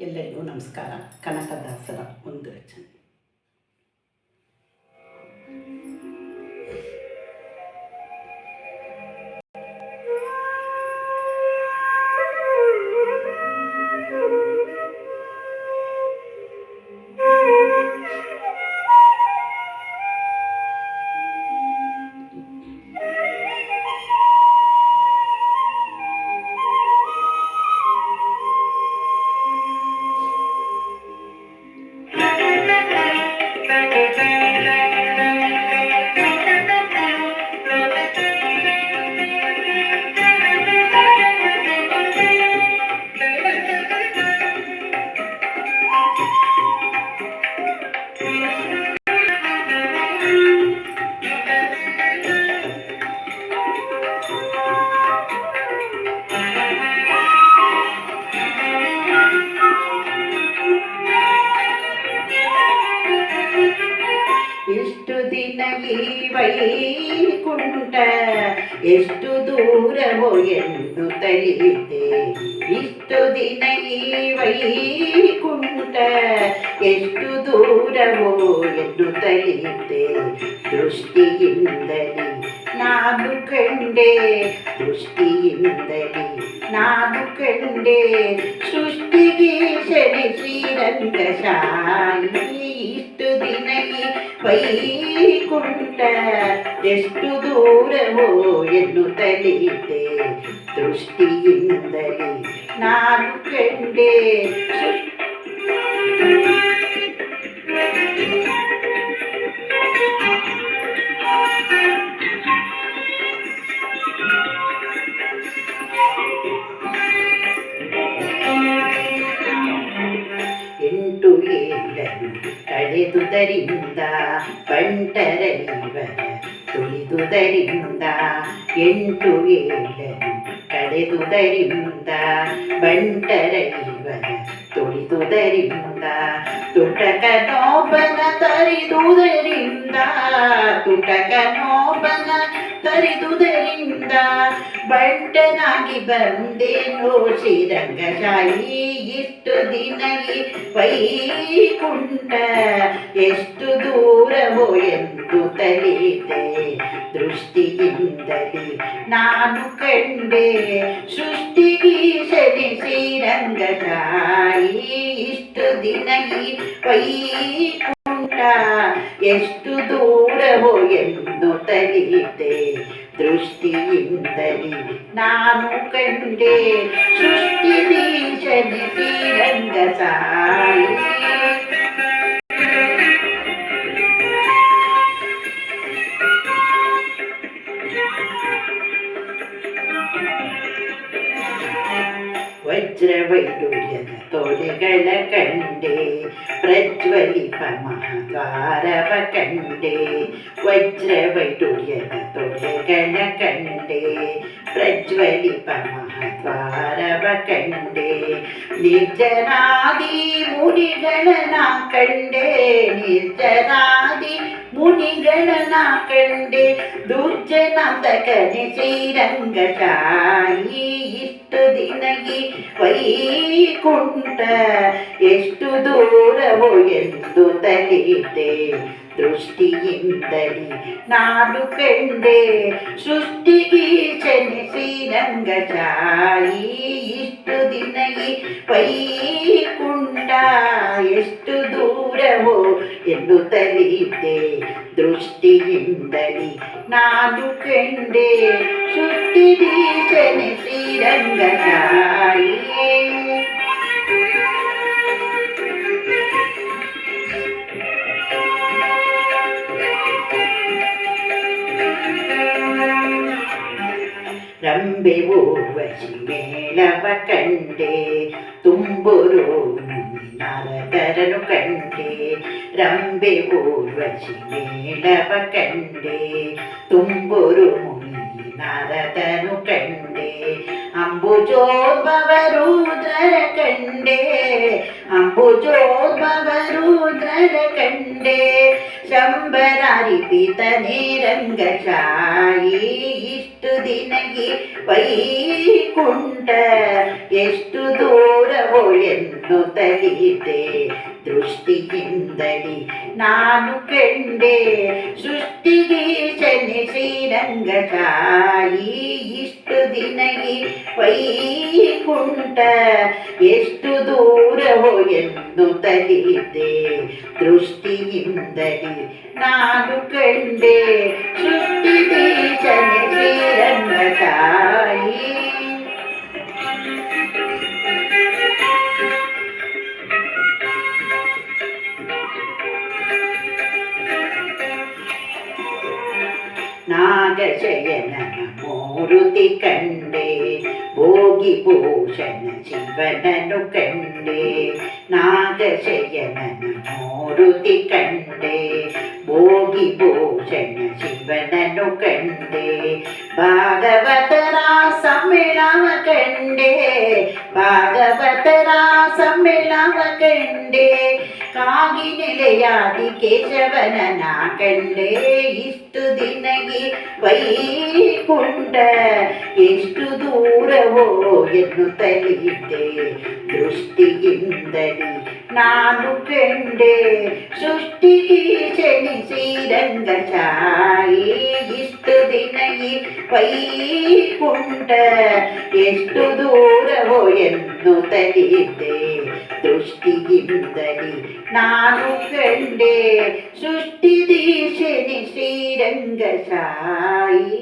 ಎಲ್ಲರಿಗೂ ನಮಸ್ಕಾರ. ಕನಕದಾಸರ ಒಂದು ರಚನೆ ಇಷ್ಟು ದಿನ ಈ ವೈಕುಂಠ ಎಷ್ಟು ದೂರವೋ ಎಂದು ತಲಿತೆ ಇಷ್ಟು ದಿನ ಈ ವೈಕುಂಠ ಎಷ್ಟು ದೂರವೋ ಎಂದು ತಲಿತೆ ದೃಷ್ಟಿಯಿಂದಲೇ ನಾನು ಕಂಡೆ ದೃಷ್ಟಿಯಿಂದಲೇ ನಾನು ಕಂಡೆ ಸೃಷ್ಟಿಗೆ ಶನಿ ಶ್ರೀರಂಗಶಾಯಿ ಇಷ್ಟು ದಿನ ಈ ವೈಕುಂಠ ಎಷ್ಟು ದೂರವೋ ಎಂದು ತಲಿತೆ ದೃಷ್ಟಿಯಿಂದಲೇ ನಾನು ಕಂಡೆ ಎಳೆದುದರಿಂದ ಬಂಟರಲಿವರ ತುಳಿದುದರಿಂದ ಎಂಟು ಏಳರು ಕಳೆದುದರಿಂದ ಬಂಟರಲಿವರ ತುಳಿದುದರಿಂದ ತುಟಕನೋಬನ ತರಿದುದರಿಂದ ತುಟಕನೋಬನ ನೋಬನ ತರಿದುದರಿಂದ ಬಂಟನಾಗಿ ಬಂದೇನೋ ಶ್ರೀರಂಗಶಾಹಿ ಇಷ್ಟು ದಿನ ವೈಕುಂಠ, ಎಷ್ಟು ದೂರವೋ ಎಂದು ತಲೀತೆ ದೃಷ್ಟಿಯಿಂದಲೇ ನಾನು ಕಂಡೆ ಸೃಷ್ಟಿಗೀಶನಿ ಶ್ರೀರಂಗಶಾಹಿ ಇಷ್ಟು ದಿನ ವೈಕುಂಠ, ಎಷ್ಟು ದೂರವೋ ಎಂದು ತಲೀತೆ ದೃಷ್ಟಿಯಿಂದಲೇ ನಾನು ಕಂಡೆ ಸೃಷ್ಟಿ ಬೀಜನೆ ಶ್ರೀರಂಗ ಸಾಯಿ ವಜ್ರವೈಡೂರ್ಯದ തൊലികള കണ്ടേ പ്രജ്വലിപ മഹാകാരവ കണ്ടേ വജ്രവൈഡുര്യത തൊലികള കണ്ടേ പ്രജ്വലിപ മഹാകാരവ കണ്ടേ നിർജനാദി മുനികള നാ കണ്ടേ നിർജനാ ಕಂಡೆ ದುರ್ಜನಾಂತಕನೆ ಶ್ರೀರಂಗಶಾಹಿ ಇಷ್ಟು ದಿನಗಿ ವೈಕುಂಠ ಎಷ್ಟು ದೂರವೋ ಎಂದು ತಲೀತೆ ದೃಷ್ಟಿಯಿಂದಲೇ ನಾನು ಕಂಡೆ ಸೃಷ್ಟಿಗೀಚನೆ ಶ್ರೀರಂಗಶಾಹಿ ಇಷ್ಟು ದಿನ ಈ ವೈಕುಂಠ ಎಷ್ಟು ದೂರವೋ ಎಂದು ತಲೀತೆ ದೃಷ್ಟಿಯಿಂದಲೇ ನಾನು ಕಂಡೆ ಸೃಷ್ಟಿಗೀಚನೆ ಶ್ರೀರಂಗಶಾಹಿ ರಂಬೆ ಊರ್ವಶಿ ಮೇಳವ ಕಂಡೆ ತುಂಬುರು ನಾರದರನು ಕಂಡೆ ರಂಬೆ ಊರ್ವಶಿ ಮೇಳವ ಕಂಡೆ ತುಂಬುರು ಮುನಿ ನಾರದನು ಕಂಡೆ ಅಂಬುಜೋದ್ಭವರುದ್ರರ ಕಂಡೆ ಅಂಬುಜೋದ್ಭವರುದ್ರರ ಕಂಡೆ ಶಂಬರಾರಿಪಿತನೇ ರಂಗಶಾಯಿ ಇಷ್ಟು ದಿನಗಿ ವೈಕುಂಠ ಎಷ್ಟು ದೂರವೋ ಎಂದು ಎನ್ನುತ್ತಲಿದ್ದೆ ದೃಷ್ಟಿಯಿಂದಲಿ ನಾನು ಕಂಡೆ ಸೃಷ್ಟಿಗೆ ಶನಿ ಶ್ರೀರಂಗಕಾಯಿ ಇಷ್ಟು ದಿನ ಈ ವೈಕುಂಠ ಎಷ್ಟು ದೂರವೋ ಎನ್ನುತ್ತಲಿದ್ದೆ ದೃಷ್ಟಿಯಿಂದಲಿ ನಾನು ಕಂಡೆ ಸೃಷ್ಟಿಗೆ ಶನಿ ಶ್ರೀರಂಗಕಾಯಿ നാഗശയന മൂരുതി കണ്ടേ ഭോഗി ഭൂഷണ ശിവനു കണ്ടേ. നാഗശയന മൂരുതി കണ്ടേ ഭോഗി ഭൂഷണ ശിവനു കണ്ടേ. ഭാഗവതരാ സമ്മേളന ಭಾಗವತರ ಸಮ್ಮೇಳನ ಕಂಡೆ ಕಾಗಿ ನೆಲೆಯಾದಿ ಕೇಶವನ ನಾ ಕಂಡೆ ಇಷ್ಟು ದಿನಗಿ ವೈಕುಂಠ ಎಷ್ಟು ದೂರವೋ ಎನ್ನುತ್ತಲಿದ್ದೆ ದೃಷ್ಟಿಯಿಂದಲಿ ನಾನು ಕಂಡೆ ಸೃಷ್ಟಿ ಶನಿ ಶ್ರೀರಂಗ ಛಾಯಿ ಇಷ್ಟು ದಿನ ಈ ವೈಕುಂಠ ಎಷ್ಟು ದೂರವೋ ಎನ್ನುತ್ತಲಿದ್ದೆ ದೃಷ್ಟಿಯಿಂದಲಿ ನಾನು ಕಂಡೆ ಸೃಷ್ಟಿ ಶನಿ ಶ್ರೀರಂಗ ಸಾಯಿ